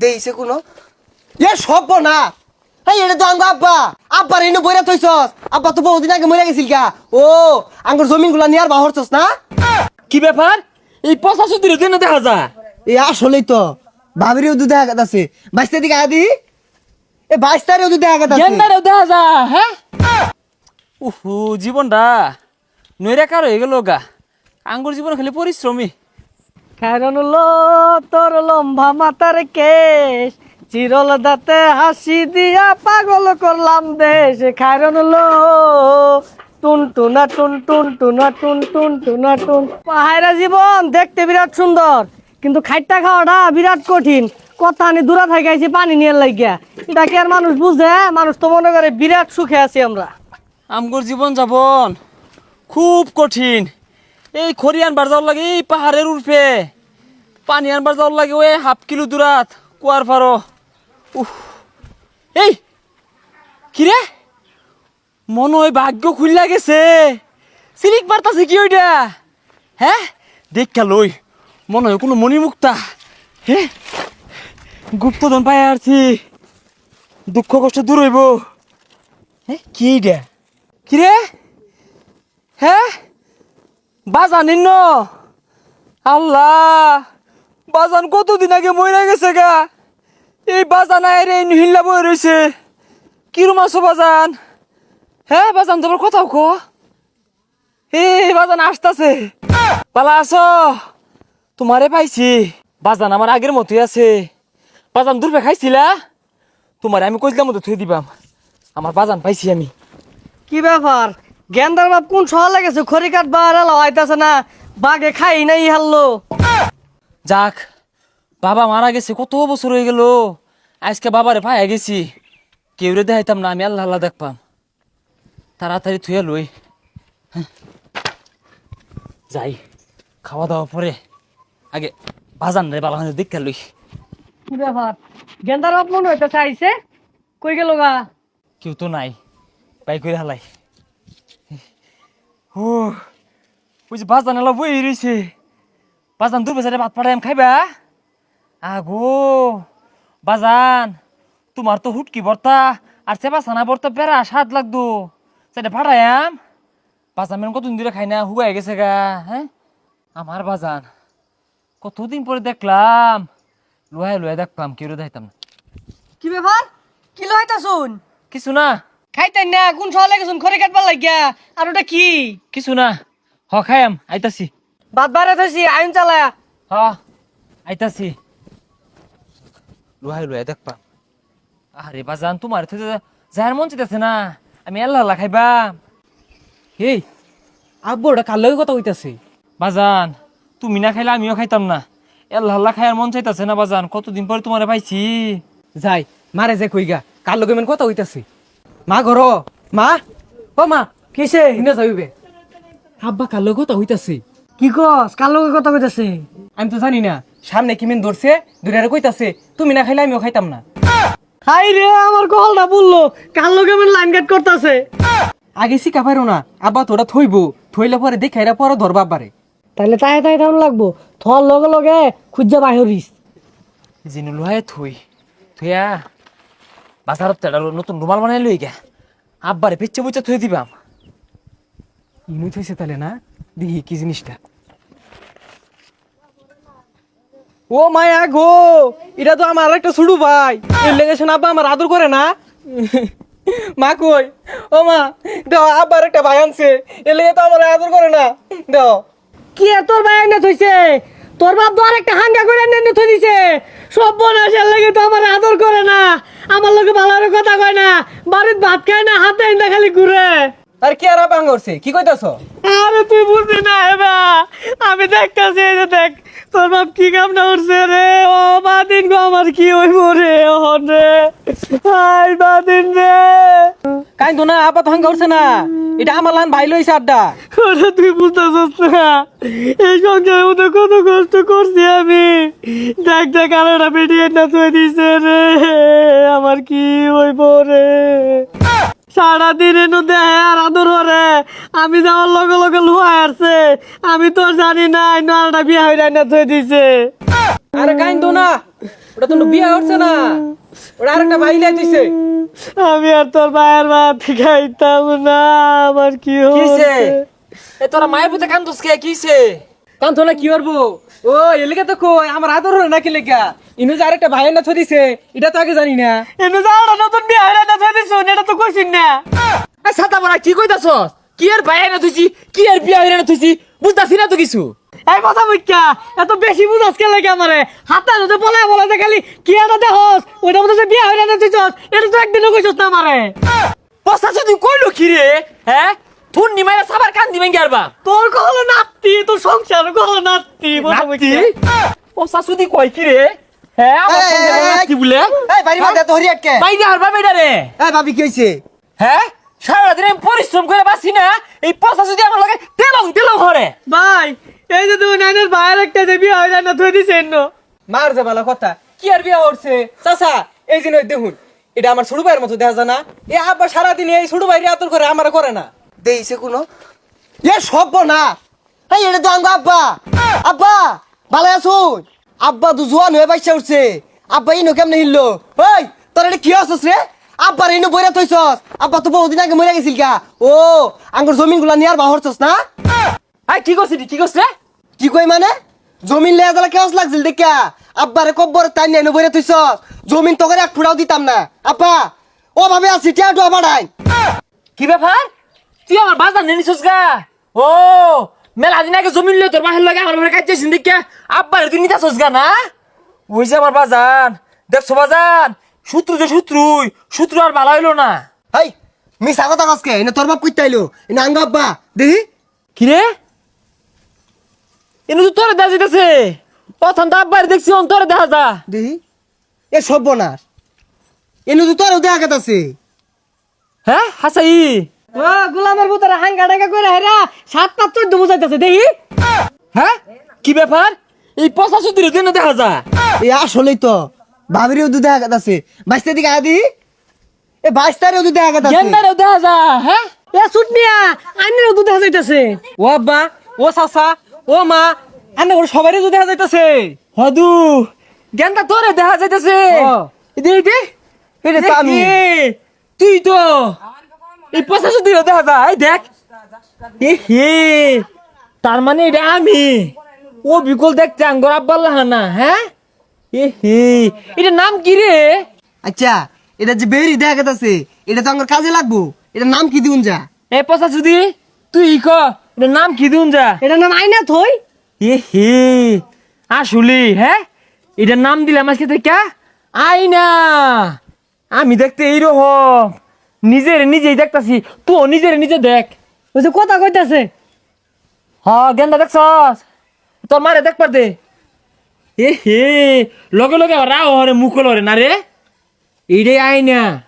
দেইছে কোনো? এ সব না এই এটা তো আঙ্গ আব্বা। আব্বার এনে বইরা থইছস। আব্বা তো বহুদিন আগে মরে গেছিল গা। ও আঙ্গুর জমিনগুলা নিয়ার বাহরছস না? কি ব্যাপার? এই পচা সুতির জন্য দেখা যা এ আসলেই তো। ভাবিরিও দুধ দেখা গেছে বাইশটা দিকে আদি এ বাইশটারেও দুধ দেখা গেছে গেন্দারেও দেখা যা হ্যাঁ? উহু জীবনটা নইরা কার হয়ে গেল গা। আঙ্গুর জীবন খালি পরিশ্রমী। হলো তোর লম্বা মাথার কেশ, চিরল দাঁতে হাসি দিয়া পাগল করলাম দেশ। হলো টুন টুনা টুন টুন, টুনা, টুন টুন। টুনা টুন পাহাড়া জীবন দেখতে বিরাট সুন্দর, কিন্তু খাইটা খাওয়াটা বিরাট কঠিন। কথা আনি দূরা থাকাইছি পানি নিয়ে লাগিয়া। এটা কি আর মানুষ বুঝে? মানুষ তো মনে করে বিরাট সুখে আছি আমরা। আমগুর জীবন যাপন খুব কঠিন। এই খড়ি আনবার যাওয়ার লাগে, এই পাহাড়ের উর্ফে। পানি আনবার যাওয়ার লাগে, ওই হাফ কিলো দূরাত, কুয়ার পারো। এই, কিরে? মনে হয় ভাগ্য খুললা গেছে। সিলিক বার্তাছে কি ওইটা? হ্যাঁ দেখা লই, মনে হয় কোনো মণিমুক্তা। হ্যাঁ গুপ্তধন পাই আসছি দুঃখ কষ্ট দূর হইব। হ্যাঁ কি এইটা? কিরে? হ্যাঁ বাজান ইন্ন আল্লাহ, বাজান কতদিন আগে মরে গেছে গা? এই বাজান আয় রে হিল্লা বই রয়েছে কিরম আছো বাজান? হ্যাঁ বাজান, তোমার কথাও কো এই বাজান, আসতাছে। পালা আছো তোমারে পাইছি। বাজান আমার আগের মতোই আছে। বাজান দূরবে খাইছিলা? তোমারে আমি কইলাম মতো থুই দিবাম। আমার বাজান পাইছি আমি। কি ব্যাপার? গেন্দার বাপ কোন শহর লাগেছে? খড়ি কাটবা আর আইতাছে না। বাঘে খাই নাই হারলো। যাক বাবা মারা গেছে কত বছর হয়ে গেল। আজকে বাবারে পাইয়া গেছি। কেউ রে দেখাইতাম না আমি আল্লাহ আল্লাহ দেখপাম তাড়াতাড়ি থুয়া লই। হ্যাঁ। যাই খাওয়া দাওয়া পরে আগে বাজান রে বাবা দেখা লই। ব্যাপার? গেন্দার বাপ মনে হইতে চাইছে কই গেল গা? কেউ তো নাই বাই করে হালাই। ও ওই যে বাজান এলা বই রয়েছে বাজান দূর বেচারে ভাত পাঠাই খাইবা? আগো বাজান তোমার তো হুটকি ভর্তা আর চেপা সানা ভর্তা বেড়া স্বাদ লাগতো সেটা পাঠায়াম বাজান মেন কতদিন ধরে খাই না হুগাই গেছে গা হ্যাঁ? আমার বাজান কতদিন পরে দেখলাম লোহায় লোহায় দেখলাম কেউ দেখাইতাম না। কি ব্যাপার? কি লইতা শুন কিছু না। খাইতেন না কোন শহর লাগেছুন খড়ি কাটবার লাগিয়া। আর ওটা কি? কিছু না। হ খায়াম আইতাছি। বাদ বারে থইছি আইন চালায়া হ আইতাছি। লুহাই লুহাই দেখবা আরে বাজান তোমার তো যার মন চিতেছে না আমি আল্লাহ আল্লাহ খাইবা এই আব্বু ওটা কার লগে কথা হইতাছে বাজান তুমি না খাইলে আমিও খাইতাম না। আল্লাহ আল্লাহ খাইয়ার মন চাইতাছে না বাজান কতদিন পরে তোমারে পাইছি? যাই মারে যে কইগা কার লগে মেন কথা হইতাছে মা ঘর মা? ও মা কিসে হিনা যাইবে আব্বা কার লগে কথা হইতাছে কি কস কার লগে কথা কইতাছে। আমি তো জানি না সামনে কি মেন ধরছে দুইটারে কইতাছে তুমি না খাইলে আমিও খাইতাম না। হাই রে আমার কলটা বলল। কার লগে মানে লাইন কাট করতেছে। আগে শিখা পারো না আব্বা তোরা থইব থইলে পরে দেখাইরা পরে ধরবা পারে তাহলে তাই তাই তেমন লাগবো। তোর লগে লগে খুঁজা বাহিরিস জিনু লুহাই থই থইয়া নতুন রুমাল বানাই লই গা। আব্বারে পেচ্ছে থই দিবাম। তাহলে না, দেখি কি জিনিসটা। ও মায়া গো, এটা তো আমার একটা ছুডু ভাই। এর আব্বা আমার আদর করে না। মা কই? ও মা, দাও, আব্বার একটা ভাই আনছে। এর লেগে তো আমার আদর করে না। দাও। কি তোর ভাই না থইছে? তোর বাপ তো আরেকটা হাঙ্গা করে নেন থই দিছে। সব বনাসের লাগে তো আমার আদর করে না। আমার লোকে ভালো কথা কয় না। বাড়ির ভাত খায় না হাতে আইন্দা খালি ঘুরে। আর কি আর করছে? কি কইতাছ? আরে তুই বুঝলি না আমি দেখতাছি এই যে দেখ তোর বাপ কি কাম না উঠছে রে? ও বাদিন গো আমার কি হইব রে? ওহন রে। হাই বাদিন রে। কাই তো না আব্বা তো হাঙ্গা উঠছে না। এটা আমার লান ভাই লইছে আড্ডা। ওরে তুই বুঝতেছিস না। এই সংসারের মধ্যে কত কষ্ট করছি আমি। দেখ দেখ আর একটা বেরিয়ে না তুই দিছে রে। আমার কি হইব রে? সারাদিন এনু দেহে আর আদর হরে আমি যাওয়ার লগে লগে লুয়া আসছে আমি তো জানি না নালটা বিয়া হইরা না তুই দিছে। আরে কাইন তো না ওটা তো বিয়া হচ্ছে না। ওটা আরেকটা ভাই লাই দিছে। আমি আর তোর মায়ের ভাত খাইতাম না আমার কি হচ্ছে এ তোরা মায়ের পুতে কান্দোস কে? কিছে কান্ত না কি করব? ও এলাকা তো কই আমার আদর হলো নাকি লেগা? ইনু যে আরেকটা ভাই না দিছে এটা তো আগে জানি না। এনে যাওয়াটা নতুন বিয়ে না দিন এটা তো কইছিস না। এ ছাতা বড়া কি কইতাছস? কি আর ভাই না তুইছি কি আর বিয়া হইরা না তুইছি বুঝতাছি না তো কিছু। এই কথা বুঝকা এত বেশি বুঝাস কে লাগে আমারে? হাতে হাতে বলে বলে যে খালি কি এটা দেখস? ওইটা মধ্যে যে বিয়ে হয় না তুই এটা তো একদিনও কইছস না আমারে। পস্তা যদি কইলো কি রে? হ্যাঁ তুই নিমাইরা সাবার কান দিবেন কি আরবা। তোর কহলো নাতি তোর সংসার কহলো নাতি নাতি? পস্তা যদি কই কি রে? হ্যাঁ বলে এই বাড়ি আটকে বাইরে রে এই ভাবি কি হয়েছে হ্যাঁ সারাদিন আমি পরিশ্রম করে বাসি না এই পচা যদি আমার লাগে তেলং তেলং হরে ভাই এই যে তুই নাইনের ভাইয়ের একটা যে বিয়ে হয় না তুই দিছেন মার যে ভালো কথা কি আর বিয়া হচ্ছে? চাচা এই যে দেখুন এটা আমার ছোট ভাইয়ের মতো দেখা যায় না। এ আব্বা সারাদিন এই ছোট ভাইয়ের আদর করে আমার করে না। দেইছে কোনো? এ সব না। এই এটা তো আঙ্গ আব্বা। আব্বা ভালো আছুন আব্বা তো জোয়ান হয়ে বাইসা উঠছে। আব্বা ইনো কেমনে হিললো? ওই তোর এটা কি আছস রে? আব্বার ইনো বইরা থইছস। আব্বা তো বহুদিন আগে মরে গেছিল গা। ও আঙ্গুর জমিনগুলা নিয়ার বাহরছস না? আই কি করছিস কি করছ রে? কি কই মানে? জমিন লেয়া দিলা কেমন লাগছিল দেখা আব্বারে কব্বর তাই নিয়ে বইরা থইছস। জমিন তো করে এক ফুটাও দিতাম না। আব্বা ও ভাবে আছি টিয়াটু বাড়াই। কি ব্যাপার? তুই আমার বাজার নিয়ে নিছিস গা? ও মেলা দিন আগে জমিন লই তোর বাহির লাগে আমার ঘরে কাজ যাইছিস দেখে? আব্বার তুই নিতাছস গা না? ওই যে আমার বাজান। দেখছ বাজান? শত্রু যে শত্রুই শত্রু আর ভালো হইল না। হাই মিস আগত আজকে এনে তোর বাপ কইতে আইলো। এনে আঙ্গ আব্বা দেখি। কি রে? এনে তো তোরে দেখা যাইতেছে। প্রথম তো আব্বার দেখছি অন দেখা যা। দেখি। এ সর্বনাশ। এনে তো তোর দেখা গেতাছে। হ্যাঁ হাসাই। ও গোলামের ভিতরে হাঙ্গা ডাঙ্গা করে হেরা সাত পাঁচ চোদ্দ বুঝাইতেছে দেখি। হ্যাঁ? কি ব্যাপার? এই পচা সুতির দিনে দেখা যা এ আসলেই তো ভাবিরেও তো দেখা গেতাছে। বাইশটা দিকে আদি এ বাইশ তারিখও তো দেখা গেতাছে। গেন্দারেও দেখা যা হ্যাঁ? এ ছুটনিয়া আইনের দুধ দেখা যাইতেছে। ও আব্বা ও চাচা ও মা আন্না করে সবারই তো দেখা যাইতেছে। হদু। গেন্দা তোরে দেখা যাইতেছে। দে দে তো। তুই তো। এই পচা সুতির দেখা যা এই দেখ। এ হে তার মানে এটা আমি। ও বিকল দেখতে আঙ্গর আব্বাল না হ্যাঁ? এ হে এটা নাম কি রে? আচ্ছা এটা যে বেরি দেখা গেতাছে এটা তো আমার কাজে লাগবো। এটার নাম কি দিউন যা? এ পচা সুদি তুই ক এটা নাম কি দিউন যা? এটার নাম আইনা থই। এ হে আসলে হ্যাঁ? এটার নাম দিলাম আজকে থেকে আই না আমি দেখতে এইরকম নিজের নিজেই দেখতাছি তো নিজের নিজে দেখ। ওই যে কথা কইতাছে। হ গেন্দা দেখছস? তোর মারে দেখ পার দে। এ হে লগে লগে রাও হরে মুখ লরে না রে। এইটাই আই না